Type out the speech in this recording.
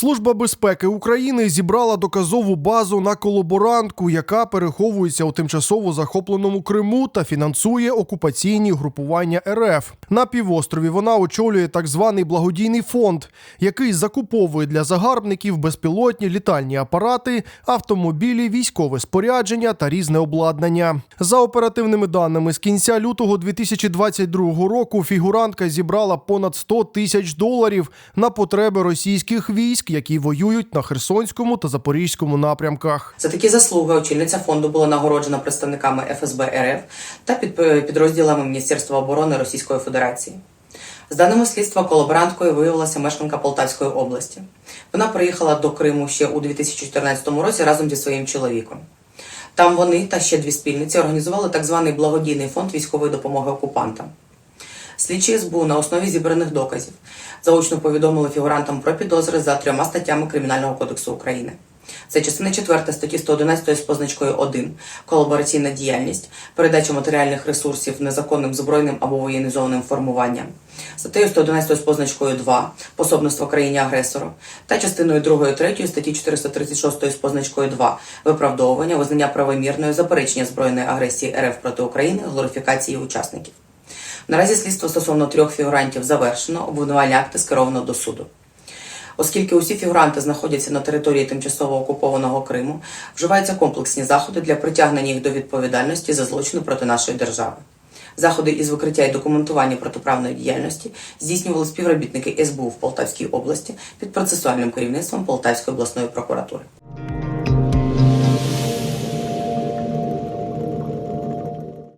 Служба безпеки України зібрала доказову базу на колаборантку, яка переховується у тимчасово захопленому Криму та фінансує окупаційні групування РФ. На півострові вона очолює так званий благодійний фонд, який закуповує для загарбників безпілотні літальні апарати, автомобілі, військове спорядження та різне обладнання. За оперативними даними з кінця лютого 2022 року фігурантка зібрала понад 100 тисяч доларів на потреби російських військ, які воюють на Херсонському та Запорізькому напрямках. За такі заслуги очільниця фонду була нагороджена представниками ФСБ РФ та під- підрозділами Міністерства оборони Російської Федерації. З даними слідства, колаборанткою виявилася мешканка Полтавської області. Вона приїхала до Криму ще у 2014 році разом зі своїм чоловіком. Там вони та ще дві спільниці організували так званий благодійний фонд військової допомоги окупантам. Слідчі СБУ на основі зібраних доказів. Заочно повідомили фігурантам про підозри за трьома статтями Кримінального кодексу України. Це частина 4 статті 111 з позначкою 1 колабораційна діяльність, передача матеріальних ресурсів незаконним збройним або воєнізованим формуванням, статтею 111 з позначкою 2 пособництво країні агресору. Та частиною 2 3 статті 436 з позначкою 2 виправдовування, визнання правомірної заперечення збройної агресії РФ проти України, глорифікації учасників. Наразі слідство стосовно трьох фігурантів завершено, обвинувальні акти скеровано до суду. Оскільки усі фігуранти знаходяться на території тимчасово окупованого Криму, вживаються комплексні заходи для притягнення їх до відповідальності за злочини проти нашої держави. Заходи із викриття і документування протиправної діяльності здійснювали співробітники СБУ в Полтавській області під процесуальним керівництвом Полтавської обласної прокуратури.